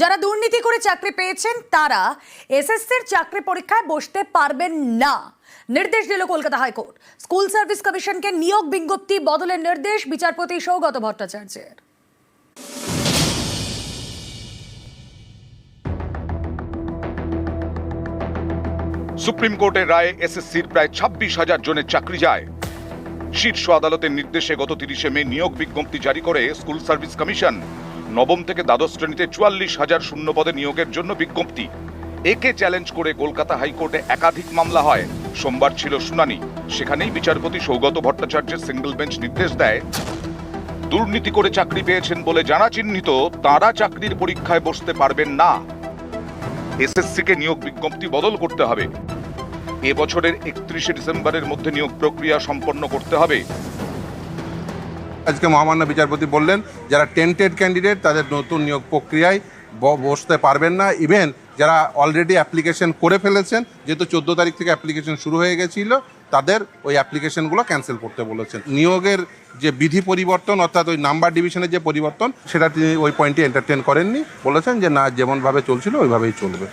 যারা দুর্নীতি করে চাকরি পেয়েছেন, তারা এসএসসির চাকরি পরীক্ষায় বসতে পারবেন না। নির্দেশ দিল কলকাতা হাইকোর্ট। স্কুল সার্ভিস কমিশনকে নিয়োগ বিজ্ঞপ্তি বদলের নির্দেশ বিচারপতি সৌগত ভট্টাচার্যের। সুপ্রিম কোর্টের রায়ে এসএসসির প্রায় ছাব্বিশ হাজার জনের চাকরি যায়। শীর্ষ আদালতের নির্দেশে গত তিরিশে মে নিয়োগ বিজ্ঞপ্তি জারি করে স্কুল সার্ভিস কমিশন। নবম থেকে দ্বাদশ শ্রেণীতে চুয়াল্লিশ হাজার শূন্য পদে নিয়োগের জন্য বিজ্ঞপ্তি। একে চ্যালেঞ্জ করে কলকাতা হাইকোর্টে একাধিক মামলা হয়। সোমবার ছিল শুনানি। সেখানেই বিচারপতি সৌগত ভট্টাচার্যের সিঙ্গল বেঞ্চ নির্দেশ দেয়। দুর্নীতি করে চাকরি পেয়েছেন বলে যারা চিহ্নিত, তারা চাকরির পরীক্ষায় বসতে পারবেন না। এসএসসিকে নিয়োগ বিজ্ঞপ্তি বদল করতে হবে। এবছরের একত্রিশে ডিসেম্বরের মধ্যে নিয়োগ প্রক্রিয়া সম্পন্ন করতে হবে। আজকে মহামান্য বিচারপতি বললেন, যারা টেন্টেড ক্যান্ডিডেট তাদের নতুন নিয়োগ প্রক্রিয়ায় বসতে পারবেন না। ইভেন যারা অলরেডি অ্যাপ্লিকেশন করে ফেলেছেন, যেহেতু চোদ্দ তারিখ থেকে অ্যাপ্লিকেশন শুরু হয়ে গেছিল, তাদের ওই অ্যাপ্লিকেশনগুলো ক্যান্সেল করতে বলেছেন। নিয়োগের যে বিধি পরিবর্তন, অর্থাৎ ওই নাম্বার ডিভিশনের যে পরিবর্তন, সেটা তিনি ওই পয়েন্টে এন্টারটেন করেননি। বলেছেন যে, না, যেমনভাবে চলছিল, ওইভাবেই চলবে।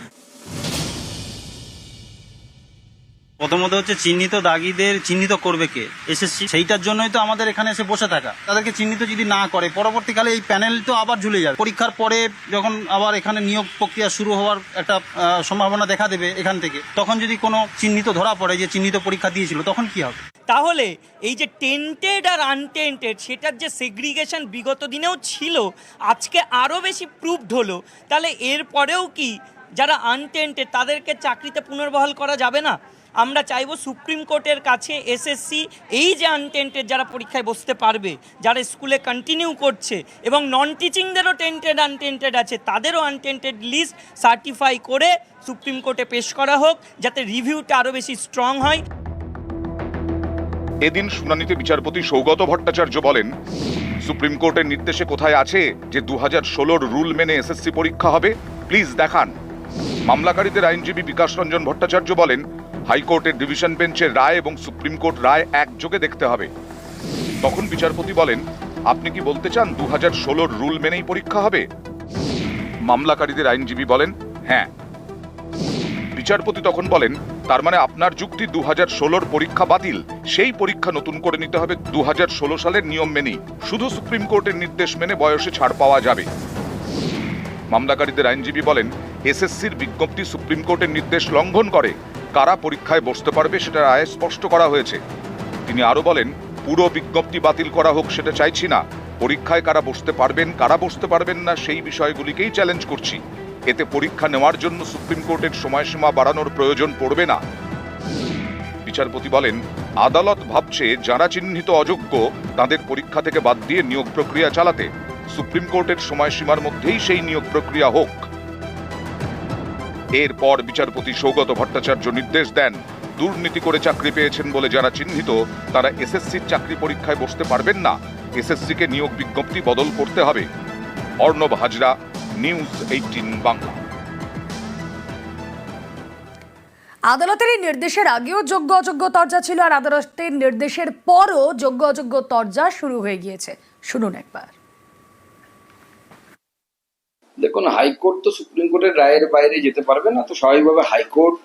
প্রথমত হচ্ছে চিহ্নিত দাগিদের চিহ্নিত করবে কে? এসএসসি সেইটার জন্যই তো আমাদের এখানে এসে বসে থাকা। তাদেরকে চিহ্নিত যদি না করে, পরবর্তীকালে এই প্যানেল তো আবার ঝুলে যাবে। পরীক্ষার পরে যখন আবার এখানে নিয়োগ প্রক্রিয়া শুরু হওয়ার একটা সম্ভাবনা দেখা দেবে এখান থেকে, তখন যদি কোনো চিহ্নিত ধরা পড়ে যে চিহ্নিত পরীক্ষা দিয়েছিল, তখন কি হবে? তাহলে এই যে টেন্টেড আর আনটেন্টেড সেটার যে সেগ্রিগেশন বিগত দিনেও ছিল, আজকে আরও বেশি প্রুভড হলো। তাহলে এরপরেও কি যারা আনটেন্টেড তাদেরকে চাকরিতে পুনর্বহাল করা যাবে না? আমরা চাইব সুপ্রিম কোর্টের কাছে এসএসসি এই যে আনটেন্টেড যারা পরীক্ষায় বসতে পারবে, যারা স্কুলে কন্টিনিউ করছে, এবং নন টিচিংদেরও টেন্টেড আনটেন্টেড আছে, তাদেরও আনটেন্টেড লিস্ট সার্টিফাই করে সুপ্রিম কোর্টে পেশ করা হোক, যাতে রিভিউটা আরও বেশি স্ট্রং হয়। এদিন শুনানিতে বিচারপতি সৌগত ভট্টাচার্য বলেন, সুপ্রিম কোর্টের নির্দেশে কোথায় আছে যে দু হাজার ষোলোর রুল মেনে এসএসসি পরীক্ষা হবে? প্লিজ দেখান। মামলাকারীদের আইনজীবী বিকাশ রঞ্জন ভট্টাচার্য বলেন হাইকোর্টের ডিভিশন বেঞ্চের রায় এবং সুপ্রিম কোর্ট রায় একযোগে দেখতে হবে। তখন বিচারপতি বলেন, আপনি কি বলতে চান দু হাজার ষোলোর রুল মেনেই পরীক্ষা হবে? মামলাকারীদের আইনজীবী বলেন হ্যাঁ। বিচারপতি তখন বলেন, তার মানে আপনার যুক্তি দু হাজার ষোলোর পরীক্ষা বাতিল। সেই পরীক্ষা নতুন করে নিতে হবে দু হাজার ষোলো সালের নিয়ম মেনেই। শুধু সুপ্রিম কোর্টের নির্দেশ মেনে বয়সে ছাড় পাওয়া যাবে। মামলাকারীদের আইনজীবী বলেন, এসএসসির বিজ্ঞপ্তি সুপ্রিম কোর্টের নির্দেশ লঙ্ঘন করে। কারা পরীক্ষায় বসতে পারবে সেটা রায়ে স্পষ্ট করা হয়েছে। তিনি আরও বলেন, পুরো বিজ্ঞপ্তি বাতিল করা হোক সেটা চাইছি না। পরীক্ষায় কারা বসতে পারবেন, কারা বসতে পারবেন না সেই বিষয়গুলিকেই চ্যালেঞ্জ করছি। এতে পরীক্ষা নেওয়ার জন্য সুপ্রিম কোর্টের সময়সীমা বাড়ানোর প্রয়োজন পড়বে না। বিচারপতি বলেন, আদালত ভাবছে যারা চিহ্নিত অযোগ্য, তাদের পরীক্ষা থেকে বাদ দিয়ে নিয়োগ প্রক্রিয়া চালাতে। সুপ্রিম কোর্টের সময়সীমার মধ্যেই সেই নিয়োগ প্রক্রিয়া হোক। এরপর বিচারপতি সৌগত ভট্টাচার্য নির্দেশ দেন, দুর্নীতি করে চাকরি পেয়েছেন বলে যারা চিহ্নিত, তারা এসএসসির চাকরি পরীক্ষায় বসতে পারবেন না। এসএসসিকে নিয়োগ বিজ্ঞপ্তি বদল করতে হবে। Arnab Hazra, news eighteen Bangla. আদালতের এই নির্দেশের আগেও যোগ্য অযোগ্য তর্জা ছিল, আর আদালতের নির্দেশের পরও যোগ্য অযোগ্য তর্জা শুরু হয়ে গিয়েছে। শুনুন একবার। দেখুন, হাইকোর্ট তো সুপ্রিম কোর্টের রায়ের বাইরে যেতে পারবে না, তো স্বাভাবিকভাবে হাইকোর্ট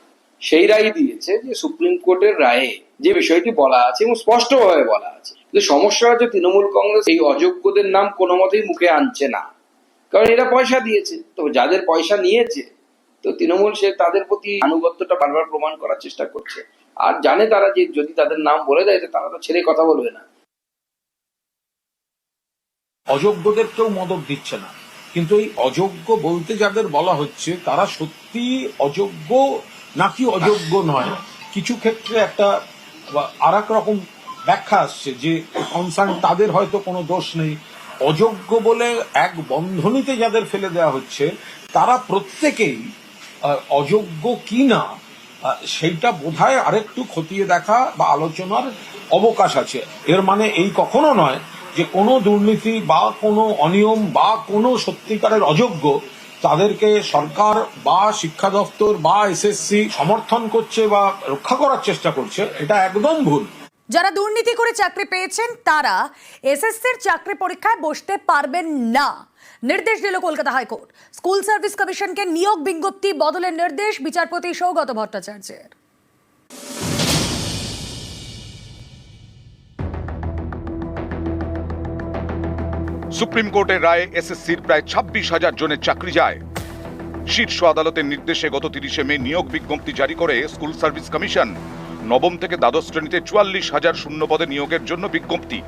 সেই রায় দিয়েছে যে সুপ্রিম কোর্টের রায়ে যে বিষয়টি বলা আছে এবং স্পষ্টভাবে বলা আছে। কিন্তু সমস্যা হচ্ছে তৃণমূল কংগ্রেস এই অযোগ্যদের নাম কোনো মতেই মুখে আনছে না। কারণ এরা পয়সা দিয়েছে, তো যাদের পয়সা নিয়েছে, তো তৃণমূল সে তাদের প্রতি আনুগত্যটা বারবার প্রমাণ করার চেষ্টা করছে। আর জানে তারা যে যদি তাদের নাম বলে দেয়, তো তারা তো ছেড়ে কথা বলবে না। অযোগ্যদের কেউ মদত দিচ্ছে না। কিন্তু এই অযোগ্য বলতে যাদের বলা হচ্ছে, তারা সত্যি অযোগ্য নাকি অযোগ্য নয়? কিছু ক্ষেত্রে একটা আর রকম ব্যাখ্যা আসছে যে কনসার্ন তাদের হয়তো কোনো দোষ নেই। অযোগ্য বলে এক বন্ধনীতে যাদের ফেলে দেওয়া হচ্ছে, তারা প্রত্যেকেই অযোগ্য কি না সেইটা বোধহয় আরেকটু খতিয়ে দেখা বা আলোচনার অবকাশ আছে। এর মানে এই কখনো নয় যে কোনো দুর্নীতি বা কোনো অনিয়ম বা কোনো সত্যিকারের অযোগ্য তাদেরকে সরকার বা শিক্ষা দপ্তর বা এসএসসি সমর্থন করছে বা রক্ষা করার চেষ্টা করছে, এটা একদম ভুল। যারা দুর্নীতি করে চাকরি পেয়েছেন, তারা এসএসসির চাকরি পরীক্ষায় বসতে পারবেন না। নির্দেশ দিল কলকাতা হাইকোর্ট। স্কুল সার্ভিস কমিশনকে নিয়োগ বিজ্ঞপ্তি বদলের নির্দেশ বিচারপতি সৌগত ভট্টাচার্যের। সুপ্রিম কোর্টের রায়ে এসএসসির প্রায় ছাব্বিশ হাজার জনের চাকরি যায়। শীর্ষ আদালতের নির্দেশে গত তিরিশে মে নিয়োগ বিজ্ঞপ্তি জারি করে স্কুল সার্ভিস কমিশন। নবম থেকে দ্বাদশ শ্রেণীতে চুয়াল্লিশ হাজার শূন্য পদে নিয়োগের জন্য বিজ্ঞপ্তি।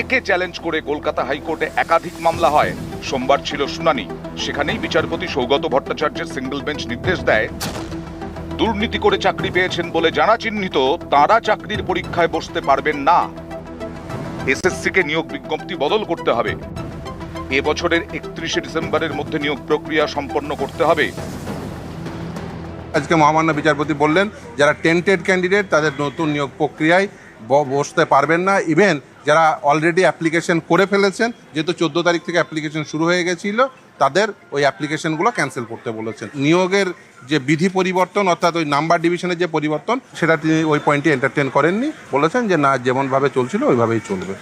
একে চ্যালেঞ্জ করে কলকাতা হাইকোর্টে একাধিক মামলা হয়। সোমবার ছিল শুনানি। সেখানেই বিচারপতি সৌগত ভট্টাচার্যের সিঙ্গল বেঞ্চ নির্দেশ দেয়। দুর্নীতি করে চাকরি পেয়েছেন বলে যারা চিহ্নিত, তারা চাকরির পরীক্ষায় বসতে পারবেন না। এসএসসিকে নিয়োগ বিজ্ঞপ্তি বদল করতে হবে। এবছরের একত্রিশে ডিসেম্বরের মধ্যে নিয়োগ প্রক্রিয়া সম্পন্ন করতে হবে। আজকে মহামান্য বিচারপতি বললেন, যারা টেন্টেড ক্যান্ডিডেট, তাদের নতুন নিয়োগ প্রক্রিয়ায় বসতে পারবেন না। ইভেন যারা অলরেডি অ্যাপ্লিকেশন করে ফেলেছেন, যেহেতু চোদ্দ তারিখ থেকে অ্যাপ্লিকেশন শুরু হয়ে গেছিল, তাদের ওই অ্যাপ্লিকেশনগুলো ক্যান্সেল করতে বলেছেন। নিয়োগের যে বিধি পরিবর্তন, অর্থাৎ ওই নাম্বার ডিভিশনের যে পরিবর্তন, সেটা তিনি ওই পয়েন্টে এন্টারটেন করেননি। বলেছেন যে, না, যেমনভাবে চলছিল, ওইভাবেই চলবে।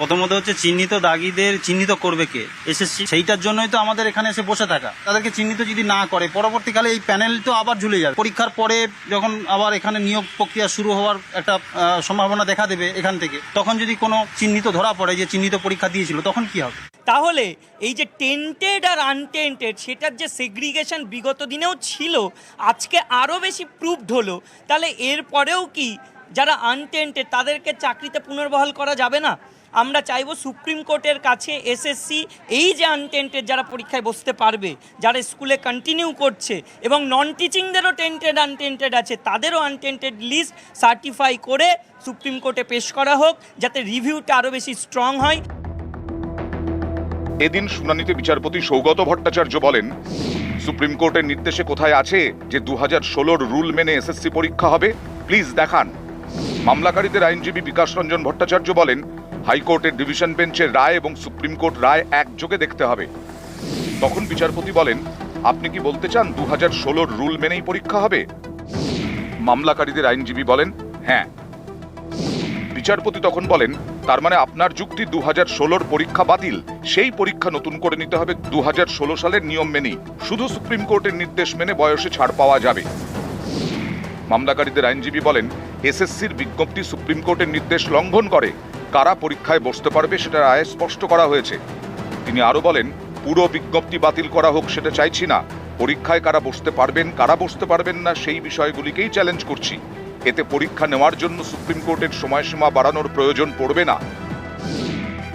প্রথমত হচ্ছে চিহ্নিত দাগিদের চিহ্নিত করবে কে? এসএসসি সেইটার জন্যই তো আমাদের এখানে এসে বসে থাকা। তাদেরকে চিহ্নিত যদি না করে, পরবর্তীকালে এই প্যানেল তো আবার ঝুলে যাবে। পরীক্ষার পরে যখন আবার এখানে নিয়োগ প্রক্রিয়া শুরু হওয়ার একটা সম্ভাবনা দেখা দেবে এখান থেকে, তখন যদি কোনো চিহ্নিত ধরা পড়ে যে চিহ্নিত পরীক্ষা দিয়েছিল, তখন কি হবে? তাহলে এই যে টেন্টেড আর আনটেন্টেড সেটার যে সেগ্রিগেশন বিগত দিনেও ছিল, আজকে আরও বেশি প্রুভড হলো। তাহলে এরপরেও কি যারা আনটেন্টেড তাদেরকে চাকরিতে পুনর্বহাল করা যাবে না? আমরা চাইব সুপ্রিম কোর্টের কাছে এসএসসি এই যে আনটেন্টেড যারা পরীক্ষায় বসতে পারবে, যারা স্কুলে কন্টিনিউ করছে, এবং নন টিচিংদেরও টেন্টেড আনটেন্টেড আছে, তাদেরও আনটেন্টেড লিস্ট সার্টিফাই করে সুপ্রিম কোর্টে পেশ করা হোক, যাতে রিভিউটা আরও বেশি স্ট্রং হয়। এদিন শুনানিতে বিচারপতি সৌগত ভট্টাচার্য বলেন, সুপ্রিম কোর্টের নির্দেশে কোথায় আছে যে দু হাজার ষোলোর রুল মেনে এসএসসি পরীক্ষা হবে? প্লিজ দেখান। মামলাকারীদের আইনজীবী বিকাশ রঞ্জন ভট্টাচার্য বলেন হাইকোর্টের ডিভিশন বেঞ্চের রায় এবং সুপ্রিম কোর্ট রায় একযোগে দেখতে হবে। তখন বিচারপতি বলেন, আপনি কি বলতে চান দু হাজার ষোলোর রুল মেনেই পরীক্ষা হবে? মামলাকারীদের আইনজীবী বলেন হ্যাঁ। বিচারপতি তখন বলেন, তার মানে আপনার যুক্তি দু হাজার ষোলোর পরীক্ষা বাতিল, সেই পরীক্ষা নতুন করে নিতে হবে দু হাজার ষোলো সালের নিয়ম মেনেই। শুধু সুপ্রিম কোর্টের নির্দেশ মেনে বয়সে ছাড় পাওয়া যাবে। মামলাকারীদের আইনজীবী বলেন, এসএসসির বিজ্ঞপ্তি সুপ্রিম কোর্টের নির্দেশ লঙ্ঘন করে। কারা পরীক্ষায় বসতে পারবে সেটা রায়ে স্পষ্ট করা হয়েছে। তিনি আরও বলেন, পুরো বিজ্ঞপ্তি বাতিল করা হোক সেটা চাইছি না। পরীক্ষায় কারা বসতে পারবেন, কারা বসতে পারবেন না সেই বিষয়গুলিকেই চ্যালেঞ্জ করছি। এতে পরীক্ষা নেওয়ার জন্য সুপ্রিম কোর্টের সময়সীমা বাড়ানোর প্রয়োজন পড়বে না।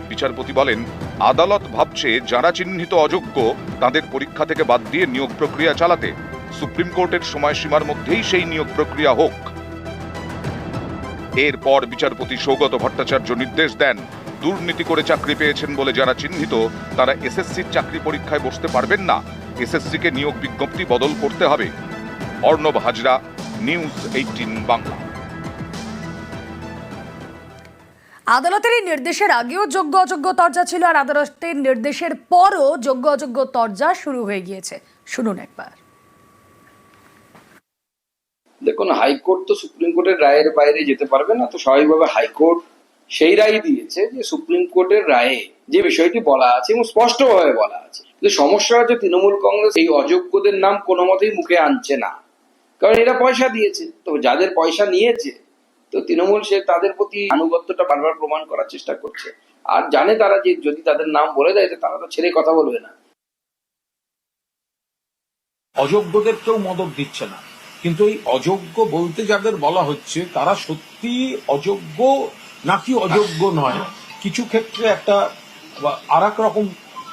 বিচারপতি বলেন, আদালত ভাবছে যারা চিহ্নিত অযোগ্য তাদের পরীক্ষা থেকে বাদ দিয়ে নিয়োগ প্রক্রিয়া চালাতে। সুপ্রিম কোর্টের সময়সীমার মধ্যেই সেই নিয়োগ প্রক্রিয়া হোক। এরপর বিচারপতি সৌগত ভট্টাচার্য নির্দেশ দেন, দুর্নীতি করে চাকরি পেয়েছেন বলে যারা চিহ্নিত, তারা এসএসসির চাকরি পরীক্ষায় বসতে পারবেন না। এসএসসিকে নিয়োগ বিজ্ঞপ্তি বদল করতে হবে। Arnab Hazra, news eighteen Bangla. আদালতের এই নির্দেশের আগেও যোগ্য অযোগ্য তর্জা ছিল, আর আদালতের নির্দেশের পরও যোগ্য অযোগ্য তর্জা শুরু হয়ে গিয়েছে। শুনুন একবার। দেখুন, হাইকোর্ট তো সুপ্রিম কোর্টের রায়ের বাইরে যেতে পারবে না, তো স্বাভাবিকভাবে হাইকোর্ট সেই রায় দিয়েছে যে সুপ্রিম কোর্টের রায়ে যে বিষয়টি বলা আছে এবং স্পষ্টভাবে বলা আছে। সমস্যা হচ্ছে তৃণমূল কংগ্রেস এই অযোগ্যদের নাম কোনো মতেই মুখে আনছে না। কারণ এরা পয়সা দিয়েছে, তো যাদের পয়সা নিয়েছে, তো তৃণমূল সে তাদের প্রতি আনুগত্যটা বারবার প্রমাণ করার চেষ্টা করছে। আর জানে তারা যে যদি তাদের নাম বলে দেয় তারা তো ছেড়ে কথা বলবে না। অযোগ্যদের কেউ মদত দিচ্ছে না। কিন্তু এই অযোগ্য বলতে যাদের বলা হচ্ছে, তারা সত্যি অযোগ্য নাকি অযোগ্য নয়? কিছু ক্ষেত্রে একটা আর রকম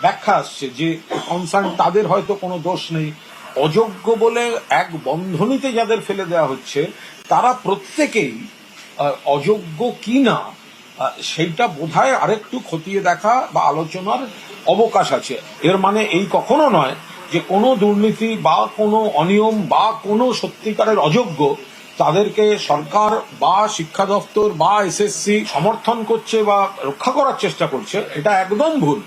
ব্যাখ্যা আসছে যে কনসার্ন তাদের হয়তো কোনো দোষ নেই। অযোগ্য বলে এক বন্ধনীতে যাদের ফেলে দেওয়া হচ্ছে, তারা প্রত্যেকেই অযোগ্য কি না সেইটা বোধহয় আরেকটু খতিয়ে দেখা বা আলোচনার অবকাশ আছে। এর মানে এই কখনো নয় যে কোনো দুর্নীতি বা কোনো অনিয়ম বা কোনো সত্যিকারের অযোগ্য তাদেরকে সরকার বা শিক্ষা দপ্তর বা এসএসসি সমর্থন করছে বা রক্ষা করার চেষ্টা করছে, এটা একদম ভুল।